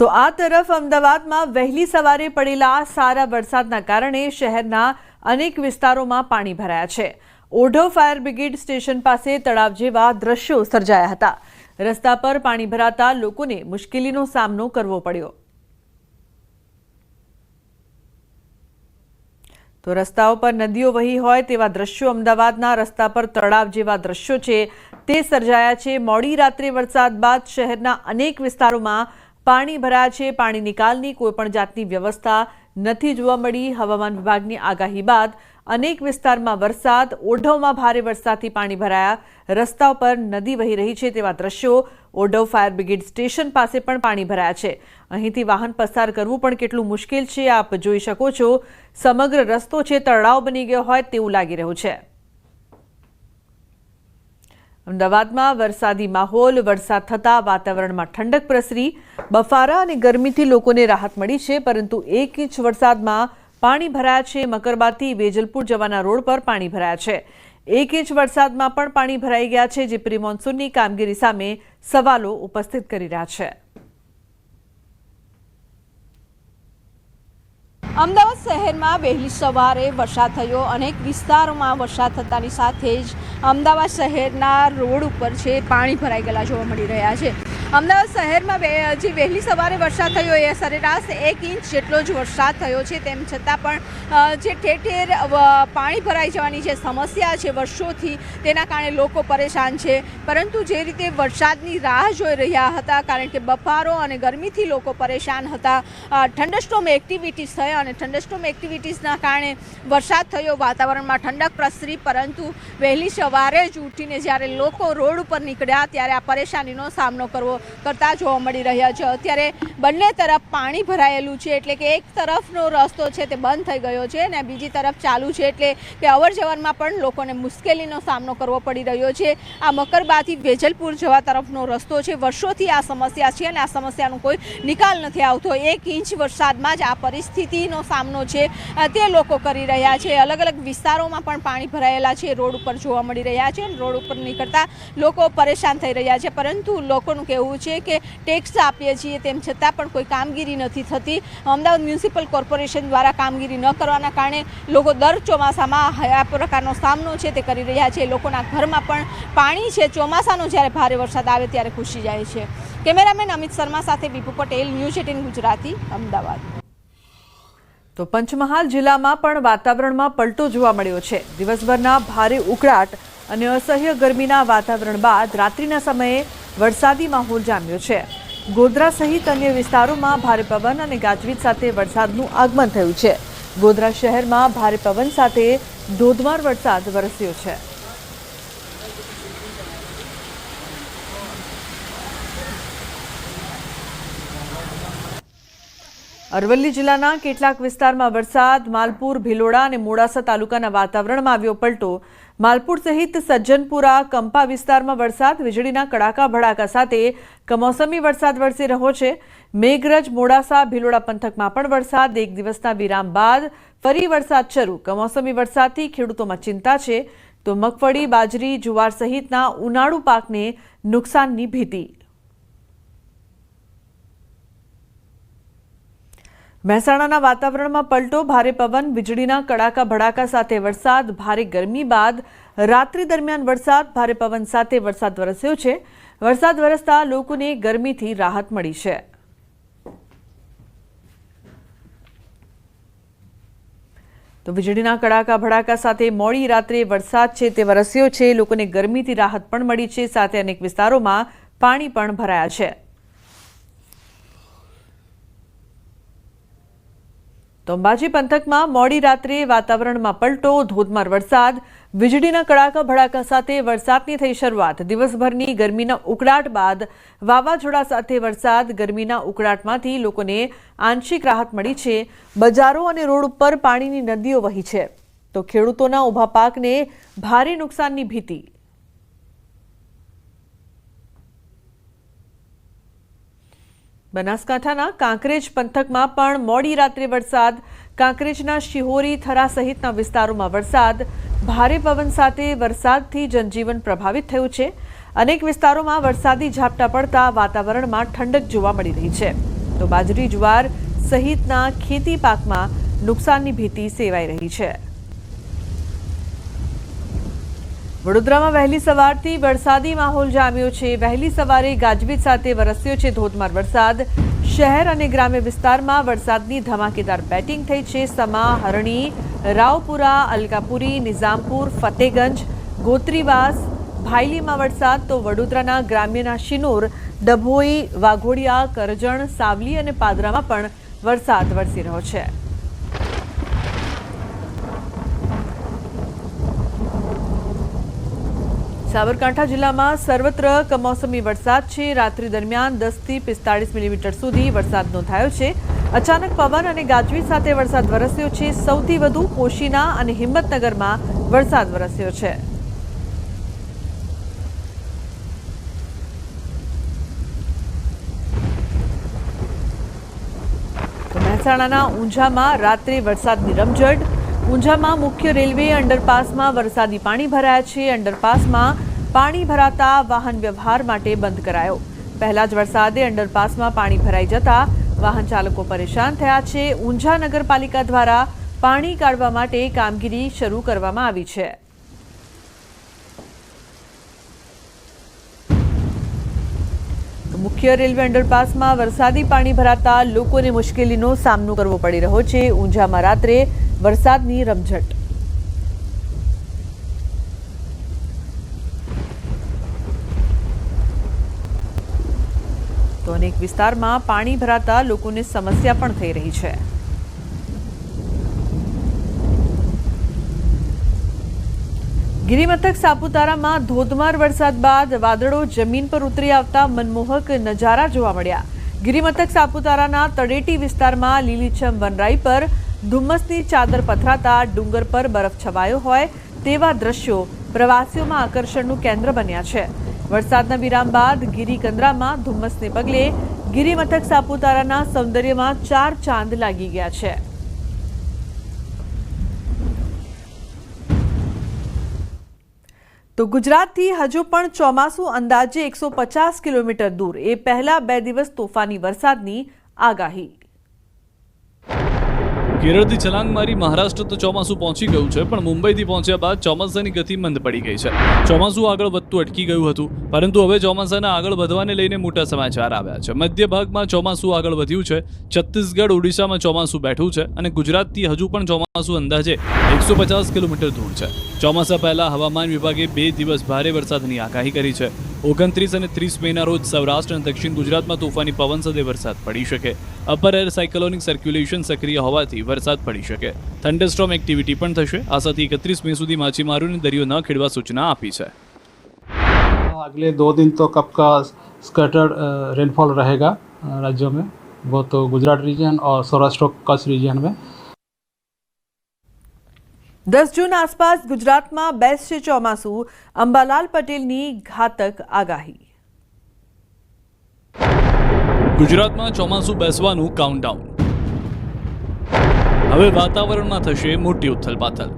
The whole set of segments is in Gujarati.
તો આ તરફ અમદાવાદમાં વહેલી સવારે પડેલા સારા વરસાદના કારણે શહેરના અનેક વિસ્તારોમાં પાણી ભરાયા છે. ઓઢો ફાયર બ્રિગેડ સ્ટેશન પાસે તળાવ જેવા દ્રશ્યો સર્જાયા હતા. રસ્તા પર પાણી ભરાતા લોકોને મુશ્કેલીનો સામનો કરવો પડ્યો. તો રસ્તાઓ પર નદીઓ વહી હોય તેવા દ્રશ્યો અમદાવાદના રસ્તા પર તળાવ જેવા દ્રશ્યો છે તે સર્જાયા છે. મોડી રાત્રે વરસાદ બાદ શહેરના અનેક વિસ્તારોમાં પાણી ભરાયા છે, પાણી નિકાલની કોઈપણ જાતની વ્યવસ્થા નથી જોવા મળી. હવામાન વિભાગની આગાહી બાદ અનેક વિસ્તારમાં વરસાદ, ઓઢવમાં ભારે વરસાદથી પાણી ભરાયા. રસ્તા પર નદી વહી રહી છે તેવા દ્રશ્યો. ઓઢવ ફાયર બ્રિગેડ સ્ટેશન પાસે પણ પાણી ભરાયા છે. અહીંથી વાહન પસાર કરવું પણ કેટલું મુશ્કેલ છે, આપ જોઈ શકો છો. સમગ્ર રસ્તો છે, તળાવ બની ગયો હોય તેવું લાગી રહ્યું છે. અમદાવાદમાં વરસાદી માહોલ, વરસાદ થતાં વાતાવરણમાં ઠંડક પ્રસરી. બફારા અને ગરમીથી લોકોને રાહત મળી છે, પરંતુ એક ઇંચ વરસાદમાં પાણી ભરાયા છે. મકરબાથી વેજલપુર જવાના રોડ પર પાણી ભરાયા છે. એક ઇંચ વરસાદમાં પણ પાણી ભરાઈ ગયા છે, જે પ્રી મોન્સૂનની કામગીરી સામે સવાલો ઉપસ્થિત કરી રહ્યા છે. અમદાવાદ શહેરમાં વહેલી સવારે વરસાદ થયો. અનેક વિસ્તારોમાં વરસાદ થતાની સાથે જ અમદાવાદ શહેરના રોડ ઉપર છે, પાણી ભરાઈ ગયેલા જોવા મળી રહ્યા છે. અમદાવાદ શહેરમાં જે વહેલી સવારે વરસાદ થયો એ સરેરાશ એક ઇંચ જેટલો જ વરસાદ થયો છે. તેમ છતાં પણ જે ઠેર ઠેર પાણી ભરાઈ જવાની જે સમસ્યા છે વર્ષોથી, તેના કારણે લોકો પરેશાન છે. પરંતુ જે રીતે વરસાદની રાહ જોઈ રહ્યા હતા, કારણ કે બફારો અને ગરમીથી લોકો પરેશાન હતા. ઠંડસ્ટોમ એક્ટિવિટીઝ થયા અને થંડરસ્ટોમ એક્ટિવિટીઝના કારણે વરસાદ થયો, વાતાવરણમાં ઠંડક પ્રસરી, પરંતુ વહેલી સવારે જ ઉઠીને જ્યારે લોકો રોડ ઉપર નીકળ્યા ત્યારે આ પરેશાનીનો સામનો કરવો કરતા જોવા મળી રહ્યા છે. અત્યારે બંને તરફ પાણી ભરાયેલું છે, એટલે કે એક તરફનો રસ્તો છે તે બંધ થઈ ગયો છે અને બીજી તરફ ચાલુ છે, એટલે કે અવર જવરમાં પણ લોકોને મુશ્કેલીનો સામનો કરવો પડી રહ્યો છે. આ મકરબાથી વેજલપુર જવા તરફનો રસ્તો છે. વર્ષોથી આ સમસ્યા છે અને આ સમસ્યાનો કોઈ નિકાલ નથી આવતો. એક ઇંચ વરસાદમાં જ આ પરિસ્થિતિનો સામનો છે. તે લોકો કરી રહ્યા છે. અલગ અલગ વિસ્તારોમાં પણ પાણી ભરાયેલા છે. રોડ ઉપર જોવા મળી રહ્યા છે. રોડ ઉપર નીકળતા લોકો પરેશાન થઈ રહ્યા છે. પરંતુ લોકોનું કહેવું છે કે ટેક્સ આપીએ છીએ તેમ છતાં પણ કોઈ કામગીરી નથી થતી. અમદાવાદ મ્યુનિસિપલ કોર્પોરેશન દ્વારા કામગીરી ન કરવાના કારણે લોકો દર ચોમાસામાં આ પ્રકારનો સામનો છે તે કરી રહ્યા છે. લોકોના ઘરમાં પણ પાણી છે. ચોમાસાનો જ્યારે ભારે વરસાદ આવે ત્યારે ખુશી જાય છે. કેમેરામેન અમિત શર્મા સાથે વિપુ પટેલ, ન્યૂઝ એટીન ગુજરાતી, અમદાવાદ. તો પંચમહાલ જિલ્લામાં પણ વાતાવરણમાં પલટો જોવા મળ્યો છે. દિવસભરના ભારે ઉકળાટ અને અસહ્ય ગરમીના વાતાવરણ બાદ રાત્રિના સમયે વરસાદી માહોલ જામ્યો છે. ગોધરા સહિત અન્ય વિસ્તારોમાં ભારે પવન અને ગાજવીજ સાથે વરસાદનું આગમન થયું છે. ગોધરા શહેરમાં ભારે પવન સાથે ધોધમાર વરસાદ વરસ્યો છે. અરવલ્લી જિલ્લાના કેટલાક વિસ્તારમાં વરસાદ, માલપુર, ભિલોડા અને મોડાસા તાલુકાના વાતાવરણમાં આવ્યો પલટો. માલપુર સહિત સજ્જનપુરા, કંપા વિસ્તારમાં વરસાદ, વીજળીના કડાકા, ભડાકા સાથે કમોસમી વરસાદ વરસી રહ્યો છે. મેઘરજ, મોડાસા, ભિલોડા પંથકમાં પણ વરસાદ. એક દિવસના વિરામ બાદ ફરી વરસાદ શરૂ. કમોસમી વરસાદથી ખેડૂતોમાં ચિંતા છે. તો મગફળી, બાજરી, જુવાર સહિતના ઉનાળુ પાકને નુકસાનની ભીતિ. મહેસાણાના વાતાવરણમાં પલટો, ભારે પવન, વીજળીના કડાકા ભડાકા સાથે વરસાદ, ભારે ગરમી બાદ રાત્રિ દરમિયાન વરસાદ, ભારે પવન સાથે વરસાદ વરસ્યો છે. વરસાદ વરસતા લોકોને ગરમીથી રાહત મળી છે. તો વીજળીના કડાકા ભડાકા સાથે મોડી રાત્રે વરસાદ છે તે વરસ્યો છે. લોકોને ગરમીથી રાહત પણ મળી છે. સાથે અનેક વિસ્તારોમાં પાણી પણ ભરાયા છે. તો અંબાજી પંથકમાં મોડી રાત્રે વાતાવરણમાં પલટો, ધોધમાર વરસાદ, વીજળીના કડાકા, ભડાકા સાથે વરસાદની થઈ શરૂઆત. દિવસભરની ગરમીના ઉકળાટ બાદ વાવાઝોડા સાથે વરસાદ, ગરમીના ઉકળાટમાંથી લોકોને આંશિક રાહત મળી છે. બજારો અને રોડ ઉપર પાણીની નદીઓ વહી છે. તો ખેડૂતોના ઊભા પાકને ભારે નુકસાનની ભીતિ. બનાસકાંઠાના કાંકરેજ પંથકમાં પણ મોડી રાત્રે વરસાદ, કાંકરેજના શિહોરી, થરા સહિતના વિસ્તારોમાં વરસાદ. ભારે પવન સાથે વરસાદથી જનજીવન પ્રભાવિત થયું છે. અનેક વિસ્તારોમાં વરસાદી ઝાપટા પડતા વાતાવરણમાં ઠંડક જોવા મળી રહી છે. તો બાજરી, જુવાર સહિતના ખેતી પાકમાં નુકસાનની ભીતિ સેવાઈ રહી છે. વડોદરામાં વહેલી સવારથી વરસાદી માહોલ જામ્યો છે. વહેલી સવારે ગાજવીજ સાથે વરસ્યો છે ધોધમાર વરસાદ. શહેર અને ગ્રામ્ય વિસ્તારમાં વરસાદની ધમાકેદાર બેટિંગ થઈ છે. સમા, હરણી, રાવપુરા, અલકાપુરી, નિઝામપુર, ફતેગંજ, ગોત્રીવાસ, ભાયલીમાં વરસાદ તો વડોદરાના ગ્રામ્યના શિનોર, ડભોઈ, વાઘોડિયા, કરજણ, સાવલી અને પાદરામાં પણ વરસાદ વરસી રહ્યો છે. સાબરકાંઠા જિલ્લામાં સર્વત્ર કમોસમી વરસાદ છે. રાત્રિ દરમિયાન દસથી પિસ્તાળીસ મિલીમીટર સુધી વરસાદ નોંધાયો છે. અચાનક પવન અને ગાજવીજ સાથે વરસાદ વરસ્યો છે. સૌથી વધુ કોશીના અને હિંમતનગરમાં વરસાદ વરસ્યો છે. મહેસાણાના ઊંઝામાં રાત્રે વરસાદની રમઝટ ઊંઝામાં મુખ્ય રેલવે અંડરપાસમાં વરસાદી પાણી ભરાયા છે. અંડરપાસમાં પાણી ભરાતા વાહન વ્યવહાર માટે બંધ કરાયો. પહેલા જ વરસાદે અંડરપાસમાં પાણી ભરાઈ જતા વાહન ચાલકો પરેશાન થયા છે. ઊંઝા નગરપાલિકા દ્વારા પાણી કાઢવા માટે કામગીરી શરૂ કરવામાં આવી છે. મુખ્ય રેલવે અંડરપાસમાં વરસાદી પાણી ભરાતા લોકોને મુશ્કેલીનો સામનો કરવો પડી રહ્યો છે. ઊંઝામાં રાત્રે વરસાદની રમઝટ. તો અનેક વિસ્તારમાં પાણી ભરાતા લોકોને સમસ્યા પણ થઈ રહી છે. ગિરિમથક સાપુતારામાં ધોધમાર વરસાદ બાદ વાદળો જમીન પર ઉતરી આવતા મનમોહક નજારા જોવા મળ્યા. ગિરિમથક સાપુતારાના તળેટી વિસ્તારમાં લીલીછમ વનરાઈ પર ધુમ્મસની ચાદર પથરાતા ડુંગર પર બરફ છવાયો હોય તેવા દ્રશ્યો પ્રવાસીઓમાં આકર્ષણનું કેન્દ્ર બન્યા છે. વરસાદના વિરામ બાદ ગિરિકંદરામાં ધુમ્મસને પગલે ગિરિમથક સાપુતારાના સૌંદર્યમાં ચાર ચાંદ લાગી ગયા છે. તો ગુજરાતથી હજુ પણ ચોમાસું અંદાજે એકસો પચાસ કિલોમીટર દૂર. એ પહેલા બે દિવસ તોફાની વરસાદની આગાહી. કેરળથી છલાંગ મારી મહારાષ્ટ્ર તો ચોમાસું પહોંચી ગયું છે, પણ મુંબઈથી પહોંચ્યા બાદ ચોમાસાની ગતિ મંદ પડી ગઈ છે. ચોમાસું આગળ વધતું અટકી ગયું હતું, પરંતુ હવે ચોમાસાના આગળ વધવાને લઈને મોટા સમાચાર આવ્યા છે. મધ્ય ભાગમાં ચોમાસું આગળ વધ્યું છે, છત્તીસગઢ, ઓડિશામાં ચોમાસું બેઠું છે અને ગુજરાતથી હજુ પણ ચોમાસું અંદાજે એકસો પચાસ કિલોમીટર દૂર છે. ચોમાસા પહેલા હવામાન વિભાગે બે દિવસ ભારે વરસાદની આગાહી કરી છે. ઓગણત્રીસ અને ત્રીસ મેના રોજ સૌરાષ્ટ્ર અને દક્ષિણ ગુજરાતમાં તોફાની પવન સાથે વરસાદ પડી શકે. અપર એર સાયક્લોનિક સર્ક્યુલેશન સક્રિય હોવાથી વરસાદ પડી શકે થંડરસ્ટ્રોમ એક્ટિવિટી પણ થશે આ સાથે એકત્રીસ મે સુધી માછીમારોને દરિયો ન ખેડવા સૂચના આપી છે अगले दो दिन तो कब का स्कर्टेड रेनफॉल रहेगा अ, राज्यों में वो तो गुजरात रीजन और सौराष्ट्र कच्छ रीजन में દસ જૂન આસપાસ ગુજરાતમાં બેસશે ચોમાસું અંબાલાલ પટેલની ઘાતક આગાહી ગુજરાતમાં ચોમાસું બેસવાનું કાઉન્ટડાઉન હવે વાતાવરણમાં થશે મોટી ઉથલપાથલ.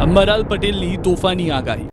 અંબાલાલ પટેલની તોફાની આગાહી.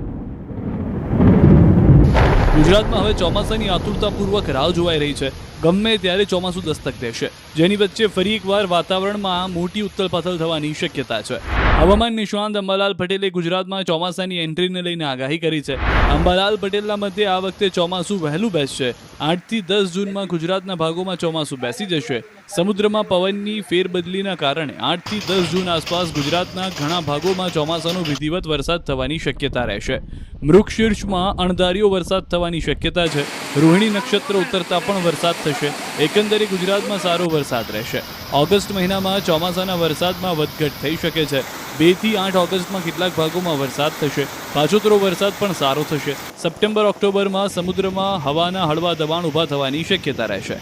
ગુજરાતમાં હવે ચોમાસાની આતુરતાપૂર્વક રાહ જોવાઈ રહી છે. ગમે ત્યારે ચોમાસું દસ્તક દેશે. જેની વચ્ચે ફરી એકવાર વાતાવરણમાં મોટી ઉથલપાથલ થવાની શક્યતા છે. હવામાન નિષ્ણાંત અંબાલાલ પટેલે ગુજરાતમાં ચોમાસાની એન્ટ્રીને લઈને આગાહી કરી છે. અંબાલાલ પટેલના મતે આ વખતે ચોમાસું વહેલું બેસશે. આઠથી દસ જૂનમાં ગુજરાતના ભાગોમાં ચોમાસું બેસી જશે. સમુદ્રમાં પવનની ફેરબદલીના કારણે આઠથી દસ જૂન આસપાસ ગુજરાતના ઘણા ભાગોમાં ચોમાસાનો વિધિવત વરસાદ થવાની શક્યતા રહેશે. મૃક્ષીર્ષમાં અણધાર્યો વરસાદ થવાની શક્યતા છે. રોહિણી નક્ષત્ર ઉતરતા પણ વરસાદ થશે. એકંદરે ગુજરાતમાં સારો વરસાદ રહેશે. ઓગસ્ટ મહિનામાં ચોમાસાના વરસાદમાં વધઘટ થઈ શકે છે. બેથી આઠ ઓગસ્ટમાં કેટલાક ભાગોમાં વરસાદ થશે. પાછોતરો વરસાદ પણ સારો થશે. સપ્ટેમ્બર, ઓક્ટોબરમાં સમુદ્રમાં હવાના હળવા દબાણ ઊભા થવાની શક્યતા રહેશે.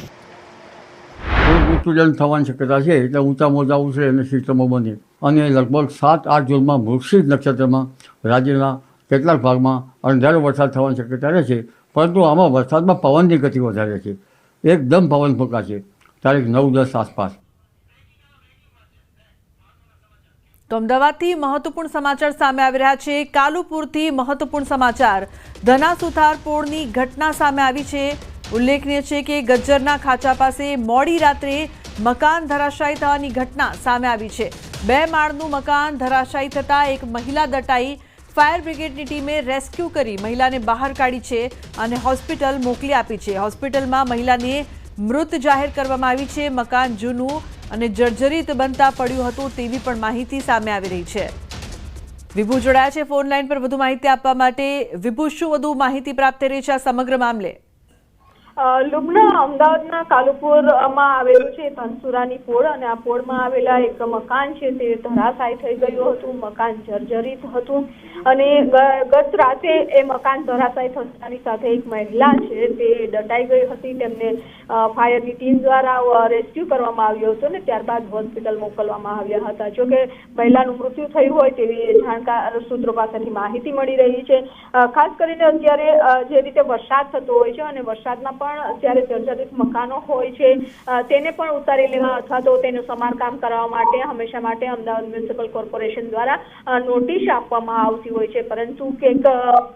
થોડુંક થવાની શક્યતા છે. એટલે ઊંચા મોજા ઉછળે અને સિસ્ટમો બને અને લગભગ સાત, આઠ જૂનમાં મૃક્ષિત નક્ષત્રમાં રાજ્યના કેટલાક ભાગમાં અંધારો વરસાદ થવાની શક્યતા રહે છે, પરંતુ આમાં વરસાદમાં પવનની ગતિ વધારે છે. એકદમ પવન ફૂંકાશે. તારીખ નવ દસ આસપાસ. તો અમદાવાદથી મહત્વપૂર્ણ સમાચાર સામે આવી રહ્યા છે. કાલુપુરથી મહત્વપૂર્ણ સમાચાર. ધના સુથાર પોળની ઘટના સામે આવી છે. ઉલ્લેખનીય છે કે ગજ્જરના ખાંચા પાસે મોડી રાત્રે મકાન ધરાશાયી થવાની ઘટના સામે આવી છે. બે માળનું મકાન ધરાશાયી થતાં એક મહિલા દટાઈ ફાયર બ્રિગેડની ટીમે રેસ્ક્યુ કરી મહિલાને બહાર કાઢી છે અને હોસ્પિટલ મોકલી આપી છે. હોસ્પિટલમાં મહિલાને મૃત જાહેર કરવામાં આવી છે. મકાન જૂનું અને જર્જરિત બનતા પડ્યું હતું તેવી પણ માહિતી સામે આવી રહી છે. વિભુ જોડાયા છે ફોન લાઈન પર. વધુ માહિતી આપવા માટે વિભુ, શું વધુ માહિતી પ્રાપ્ત થઈ રહી છે આ સમગ્ર મામલે? અ, લુબના અમદાવાદના કાલુપુરમાં આવેલું છે ધનસુરાની પોળ અને આ પોળમાં આવેલા એક મકાન છે તે ધરાશાય થઈ ગયું હતું મકાન જર્જરિત હતું અને ગત રાતે એ મકાન ધરાશાય થતાની સાથે એક મહિલા છે તે દટાઈ ગઈ હતી તેમને ફાયરની ટીમ દ્વારા રેસ્ક્યુ કરવામાં આવ્યો હતો ને ત્યારબાદ હોસ્પિટલ મોકલવામાં આવ્યા હતા. જોકે મહિલાનું મૃત્યુ થયું હોય તેવી જાણકાર સૂત્રો પાસેથી માહિતી મળી રહી છે. ખાસ કરીને અત્યારે જે રીતે વરસાદ થતો હોય છે અને વરસાદમાં પણ અત્યારે જર્જરિત મકાનો હોય છે તેને પણ ઉતારી લેવા અથવા તો તેનું સમારકામ કરવા માટે હંમેશા માટે અમદાવાદ મ્યુનિસિપલ કોર્પોરેશન દ્વારા નોટિસ આપવામાં આવતી હોય છે. પરંતુ કંઈક અ,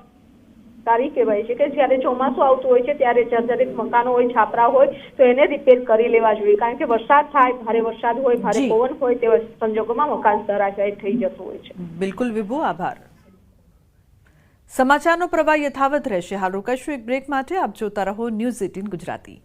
કહેવાય છે કે જ્યારે ચોમાસું આવતું હોય છે ત્યારે જર્જરિત મકાનો હોય છાપરા હોય તો એને રિપેર કરી લેવા જોઈએ. કારણ કે વરસાદ થાય ભારે વરસાદ હોય ભારે. પવન હોય તેવા સંજોગોમાં મકાન ધરાશાયી થઈ જતું હોય છે. બિલકુલ વિભુ આભાર. સમાચારનો પ્રવાહ યથાવત રહેશે. હાલ રોકાઈશું એક બ્રેક માટે. આપ જોતા રહો ન્યૂઝ એટીન ગુજરાતી.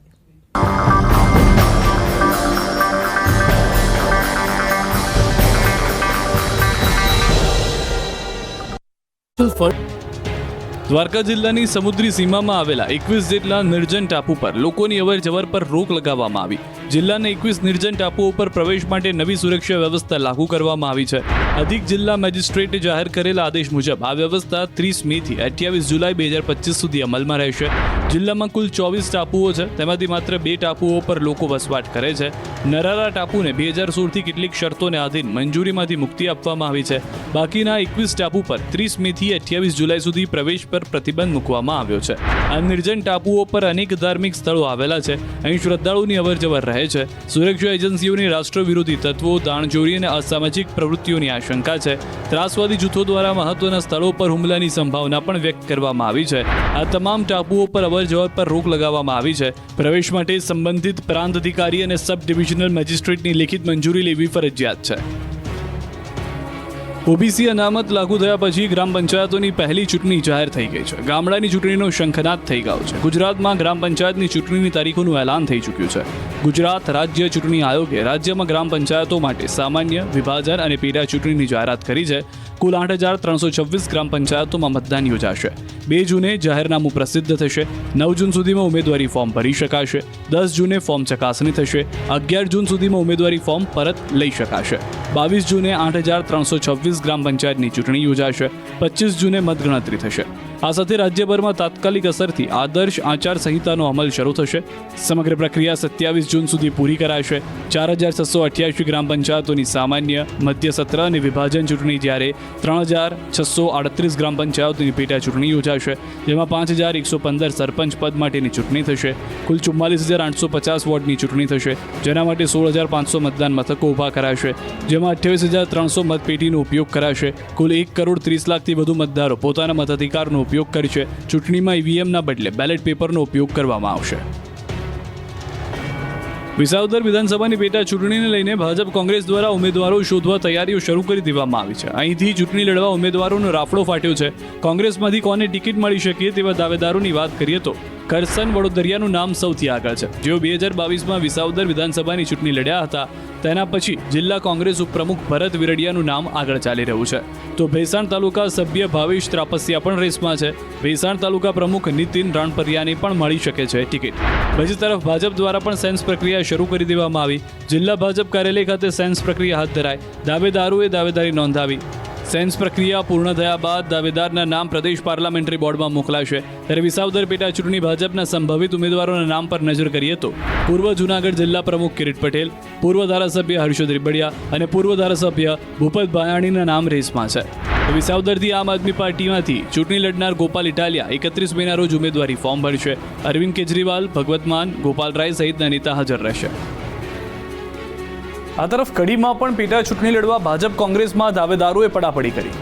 દ્વારકા જિલ્લાની સમુદ્રી સીમામાં આવેલા એકવીસ જેટલા નિર્જન ટાપુ પર લોકોની અવર જવર પર રોક લગાવવામાં આવી. જિલ્લાના એકવીસ નિર્જન ટાપુઓ પર પ્રવેશ માટે નવી સુરક્ષા વ્યવસ્થા લાગુ કરવામાં આવી છે. અધિક જિલ્લા મેજિસ્ટ્રેટે જાહેર કરેલા આદેશ મુજબ આ વ્યવસ્થા ત્રીસ મે થી અઠ્યાવીસ જુલાઈ બે હજાર પચીસ સુધી અમલમાં રહેશે. જિલ્લામાં કુલ ચોવીસ ટાપુઓ છે, તેમાંથી માત્ર બે ટાપુઓ પર લોકો વસવાટ કરે છે. નરારા ટાપુને બે હજાર સોળથી કેટલીક શરતોને આધીન મંજૂરીમાંથી મુક્તિ આપવામાં આવી છે. બાકીના એકવીસ ટાપુ પર ત્રીસ મે થી અઠ્યાવીસ જુલાઈ સુધી પ્રવેશ પર પ્રતિબંધ મૂકવામાં આવ્યો છે. આ નિર્જન ટાપુઓ પર અનેક ધાર્મિક સ્થળો આવેલા છે. અહીં શ્રદ્ધાળુની અવરજવર રહે છે. સુરક્ષા એજન્સીઓની રાષ્ટ્ર વિરોધી તત્વો, દાણચોરી અને અસામાજિક પ્રવૃત્તિઓની આશંકા છે. ત્રાસવાદી જૂથો દ્વારા મહત્વના સ્થળો પર હુમલાની સંભાવના પણ વ્યક્ત કરવામાં આવી છે. આ તમામ ટાપુઓ પર અવરજવર પર રોક લગાવવામાં આવી છે. પ્રવેશ માટે સંબંધિત પ્રાંત અધિકારી અને સબ ડિવિઝનલ મેજિસ્ટ્રેટની લેખિત મંજૂરી લેવી ફરજિયાત છે. ઓબીસી અનામત લાગુ થયા પછી ગ્રામ પંચાયતોની પહેલી ચૂંટણી જાહેર થઈ ગઈ છે. ગામડાની ચૂંટણીનો શંખનાદ થઈ ગયો છે. ગુજરાતમાં ગ્રામ પંચાયતની ચૂંટણીની તારીખોનું એલાન થઈ ચૂક્યું છે. ગુજરાત રાજ્ય ચૂંટણી આયોગે રાજ્યમાં ગ્રામ પંચાયતો માટે સામાન્ય, વિભાજન અને પેટા ચૂંટણીની જાહેરાત કરી છે. કુલ આઠ હજાર ત્રણસો છવ્વીસ ગ્રામ પંચાયતોમાં મતદાન યોજાશે. બે જૂને જાહેરનામું પ્રસિદ્ધ થશે. નવ જૂન સુધીમાં ઉમેદવારી ફોર્મ ભરી શકાશે. દસ જૂને ફોર્મ ચકાસણી થશે. અગિયાર જૂન સુધીમાં ઉમેદવારી ફોર્મ પરત લઈ શકાશે. બાવીસ જૂને આઠ હજાર ત્રણસો છવ્વીસ ગ્રામ પંચાયતની ચૂંટણી યોજાશે. પચીસ જૂને મતગણતરી થશે. આ સાથે રાજ્યભરમાં તાત્કાલિક અસરથી આદર્શ આચાર સંહિતાનો અમલ શરૂ થશે. સમગ્ર પ્રક્રિયા સત્યાવીસ જૂન સુધી પૂરી કરાશે. ચાર હજાર છસો અઠ્યાસી ગ્રામ પંચાયતોની સામાન્ય, મધ્ય સત્ર અને વિભાજન ચૂંટણી જ્યારે ત્રણ હજાર છસો આડત્રીસ ગ્રામ પંચાયતોની પેટા ચૂંટણી યોજાશે, જેમાં પાંચ હજાર એકસો પંદર સરપંચ પદ માટેની ચૂંટણી થશે. કુલ ચુમ્માલીસ હજાર આઠસો પચાસ વોર્ડની ચૂંટણી થશે, જેના માટે સોળ હજાર પાંચસો મતદાન મથકો ઊભા કરાશે, જેમાં અઠ્યાવીસ હજાર ત્રણસો મતપેટીનો ઉપયોગ કરાશે. કુલ એક કરોડ ત્રીસ લાખથી વધુ મતદારો પોતાના મતાધિકારનો ઉપયોગ કરશે ચૂંટણીમાં ઈવીએમના બદલે બેલેટ પેપરનો ઉપયોગ કરવામાં આવશે. વિસાવદર વિધાનસભાની પેટા ચૂંટણીને લઈને ભાજપ કોંગ્રેસ દ્વારા ઉમેદવારો શોધવા તૈયારીઓ શરૂ કરી દેવામાં આવી છે. અહીંથી ચૂંટણી લડવા ઉમેદવારોનો રાફડો ફાટ્યો છે. કોંગ્રેસમાંથી કોને ટિકિટ મળી શકે તેવા દાવેદારોની વાત કરીએ તો કરસન વડોદરિયાનું નામ સૌથી આગળ છે. જેઓ બે હજાર બાવીસમાં વિસાવદર વિધાનસભાની ચૂંટણી લડ્યા હતા, તેના પછી જિલ્લા કોંગ્રેસ ઉપપ્રમુખ ભરત વિરડિયાનું નામ આગળ ચાલી રહ્યું છે. તો ભેસાણ તાલુકા સભ્ય ભાવેશ ત્રાપસિયા પણ રેસમાં છે. ભેસાણ તાલુકા પ્રમુખ નીતિન રાણપરિયાને પણ મળી શકે છે ટિકિટ. બીજી તરફ ભાજપ દ્વારા પણ સેન્સ પ્રક્રિયા શરૂ કરી દેવામાં આવી. જિલ્લા ભાજપ કાર્યાલય ખાતે સેન્સ પ્રક્રિયા હાથ ધરાઈ. દાવેદારોએ દાવેદારી નોંધાવી. સેન્સ પ્રક્રિયા પૂર્ણ થયા બાદ દાવેદારના નામ પ્રદેશ પાર્લામેન્ટરી બોર્ડમાં મોકલાશે. ત્યારે વિસાવદર પેટા ચૂંટણી ભાજપના સંભવિત ઉમેદવારોના નામ પર નજર કરીએ તો પૂર્વ જૂનાગઢ જિલ્લા પ્રમુખ કિરીટ પટેલ, પૂર્વ ધારાસભ્ય હર્ષદ રીબડિયા અને પૂર્વ ધારાસભ્ય ભૂપત ભાયાણીના નામ રેસમાં છે. વિસાવદરથી આમ આદમી પાર્ટીમાંથી ચૂંટણી લડનાર ગોપાલ ઇટાલિયા એકત્રીસ મેના રોજ ઉમેદવારી ફોર્મ ભરશે. અરવિંદ કેજરીવાલ, ભગવત માન, ગોપાલ રાય સહિતના નેતા હાજર રહેશે. આ તરફ કડીમાં પણ પેટા ચૂંટણી લડવા ભાજપ કોંગ્રેસમાં દાવેદારોએ પડાપડી કરી.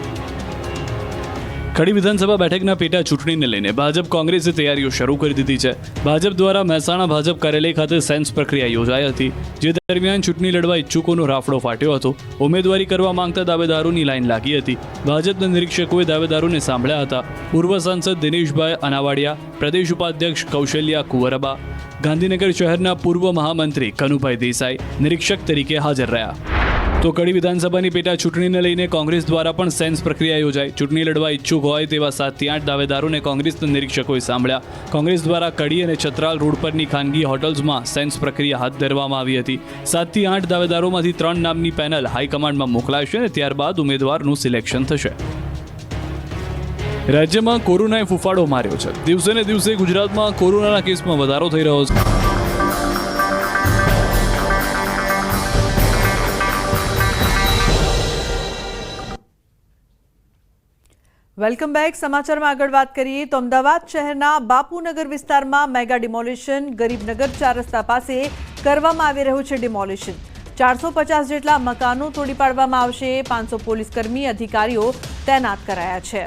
કડી વિધાનસભા બેઠકના પેટા ચૂંટણીને લઈને ભાજપ કોંગ્રેસે તૈયારીઓ શરૂ કરી દીધી છે. ભાજપ દ્વારા મહેસાણા ભાજપ કાર્યાલય ખાતે સેન્સ પ્રક્રિયા યોજાઈ હતી, જે દરમિયાન ચૂંટણી લડવા ઈચ્છુકોનો રાફડો ફાટ્યો હતો. ઉમેદવારી કરવા માંગતા દાવેદારોની લાઈન લાગી હતી. ભાજપના નિરીક્ષકોએ દાવેદારોને સાંભળ્યા હતા. પૂર્વ સાંસદ દિનેશભાઈ અનાવાડિયા, પ્રદેશ ઉપાધ્યક્ષ કૌશલ્યા કુંવરબા ગાંધીનગર શહેરના પૂર્વ મહામંત્રી કનુભાઈ દેસાઈ નિરીક્ષક તરીકે હાજર રહ્યા. તો કડી વિધાનસભાની પેટા ચૂંટણીને લઈને કોંગ્રેસ દ્વારા પણ સેન્સ પ્રક્રિયા યોજાઈ. ચૂંટણી લડવા ઈચ્છુક હોય તેવા સાતથી આઠ દાવેદારોને કોંગ્રેસના નિરીક્ષકોએ સાંભળ્યા. કોંગ્રેસ દ્વારા કડી અને છત્રાલ રોડ પરની ખાનગી હોટલ્સમાં સેન્સ પ્રક્રિયા હાથ ધરવામાં આવી હતી. સાતથી આઠ દાવેદારોમાંથી ત્રણ નામની પેનલ હાઈકમાન્ડમાં મોકલાશે અને ત્યારબાદ ઉમેદવારનું સિલેક્શન થશે. રાજ્યમાં કોરોનાએ ફૂફાડો માર્યો છે. દિવસે ને દિવસે ગુજરાતમાં કોરોનાના કેસમાં વધારો થઈ રહ્યો છે. Welcome back. સમાચારમાં આગળ વાત કરીએ તો અમદાવાદ શહેરના બાપુનગર વિસ્તારમાં મેગા ડિમોલિશન ગરીબનગર ચાર રસ્તા પાસે કરવામાં આવી રહ્યું છે ડિમોલિશન. ચારસો પચાસ જેટલા મકાનો તોડી પાડવામાં આવશે. પાંચસો પોલીસ કર્મી અધિકારીઓ તૈનાત કરાયા છે.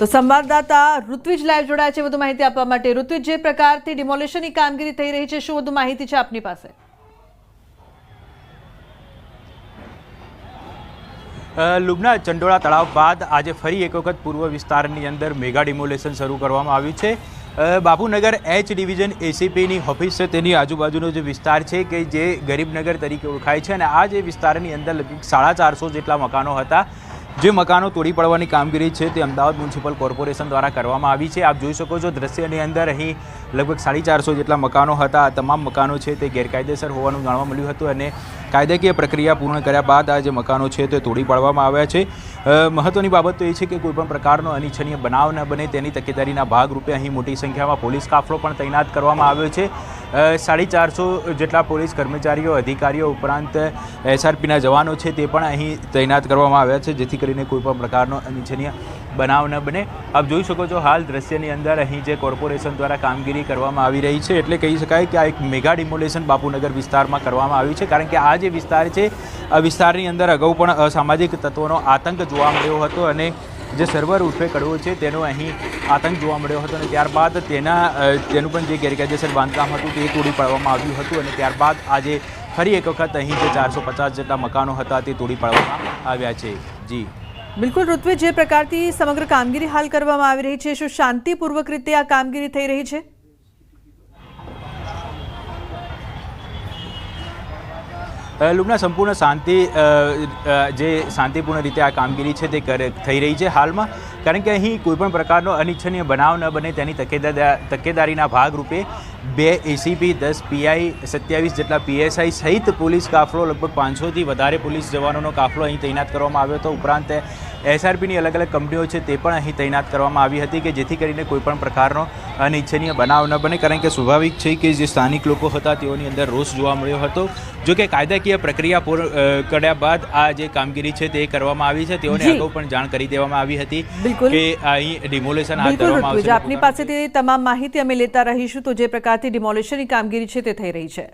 તો સંવાદદાતા ઋત્વિજ લાઈવ જોડાયા છે. વધુ માહિતી આપવા માટે ઋત્વિજ, જે પ્રકારથી ડિમોલિશનની કામગીરી થઈ રહી છે, શું વધુ માહિતી છે આપની પાસે? લુબના ચંડોળા તળાવ બાદ આજે ફરી એક વખત પૂર્વ વિસ્તારની અંદર મેગા ડિમોલેશન શરૂ કરવામાં આવ્યું છે. બાપુનગર એચ ડિવિઝન એસીપીની ઓફિસ છે, તેની આજુબાજુનો જે વિસ્તાર છે કે જે ગરીબનગર તરીકે ઓળખાય છે અને આ જે વિસ્તારની અંદર લગભગ સાડા ચારસો જેટલા મકાનો હતા. જે મકાનો તોડી પડવાની કામગીરી છે તે અમદાવાદ મ્યુનિસિપલ કોર્પોરેશન દ્વારા કરવામાં આવી છે. આપ જોઈ શકો છો દ્રશ્યની અંદર અહીં લગભગ સાડી ચારસો જેટલા મકાનો હતા. આ તમામ મકાનો છે તે ગેરકાયદેસર હોવાનું જાણવા મળ્યું હતું અને કાયદાકીય પ્રક્રિયા પૂર્ણ કર્યા બાદ આ જે મકાનો છે તે તોડી પાડવામાં આવ્યા છે. મહત્ત્વની બાબત તો એ છે કે કોઈપણ પ્રકારનો અનિચ્છનીય બનાવ ન બને તેની તકેદારીના ભાગરૂપે અહીં મોટી સંખ્યામાં પોલીસ કાફલો પણ તૈનાત કરવામાં આવ્યો છે. સાડી ચારસો જેટલા પોલીસ કર્મચારીઓ, અધિકારીઓ ઉપરાંત એસઆરપીના જવાનો છે તે પણ અહીં તૈનાત કરવામાં આવ્યા છે, જેથી કરીને કોઈપણ પ્રકારનો અનિચ્છનીય બનાવ ન બને. આપ જોઈ શકો છો હાલ દ્રશ્યની અંદર અહીં જે કોર્પોરેશન દ્વારા કામગીરી કરવામાં આવી રહી છે એટલે કહી શકાય કે આ એક મેગા ડિમોલેશન બાપુનગર વિસ્તારમાં કરવામાં આવ્યું છે કારણ કે આ જે વિસ્તાર છે, આ વિસ્તારની અંદર અગાઉ પણ અસામાજિક તત્વોનો આતંક જોવા મળ્યો હતો અને જે સર્વર ઉર્ફે કડવો છે તેનો અહીં આતંક જોવા મળ્યો હતો અને ત્યારબાદ તેના તેનું પણ જે ગેરકાયદેસર બાંધકામ હતું તે તોડી પાડવામાં આવ્યું હતું અને ત્યારબાદ આજે ફરી એક વખત અહીં જે ચારસો પચાસ જેટલા મકાનો હતા તે તોડી પાડવામાં આવ્યા છે. જી. બિલકુલ ઋત્વે જે પ્રકારથી સમગ્ર કામગીરી હાલ કરવામાં આવી રહી છે, શું શાંતિપૂર્વક રીતે આ કામગીરી થઈ રહી છે? અ, લુબના સંપૂર્ણ શાંતિ જે શાંતિપૂર્ણ રીતે આ કામગીરી છે તે થઈ રહી છે હાલમાં. કારણ કે અહીં કોઈપણ પ્રકારનો અનિચ્છનીય બનાવ ન બને તેની તકેદારી તકેદારીના ભાગરૂપે બે એસીપી દસ પીઆઈ સત્યાવીસ જેટલા પીએસઆઈ સહિત પોલીસ કાફલો લગભગ પાંચસોથી વધારે પોલીસ જવાનોનો કાફલો અહીં તૈનાત કરવામાં આવ્યો હતો. ઉપરાંત એસઆરપીની અલગ અલગ કંપનીઓ છે તે પણ અહીં તૈનાત કરવામાં આવી હતી કે જેથી કરીને કોઈપણ પ્રકારનો અનિચ્છનીય બનાવ ન બને. કારણ કે સ્વાભાવિક છે કે જે સ્થાનિક લોકો હતા તેઓની અંદર રોષ જોવા મળ્યો હતો. જો કે કાયદાકીય પ્રક્રિયા પૂર્ણ કર્યા બાદ આ જે કામગીરી છે તે કરવામાં આવી છે. તેઓને. અગાઉ પણ જાણ કરી દેવામાં આવી હતી. કે અહીં ડિમોલેશન હાથ ધરવામાં આવશે આપની પાસેથી તમામ માહિતી અમે લેતા રહીશું તો જે પ્રકારથી ડિમોલેશનની કામગીરી છે તે થઈ રહી છે.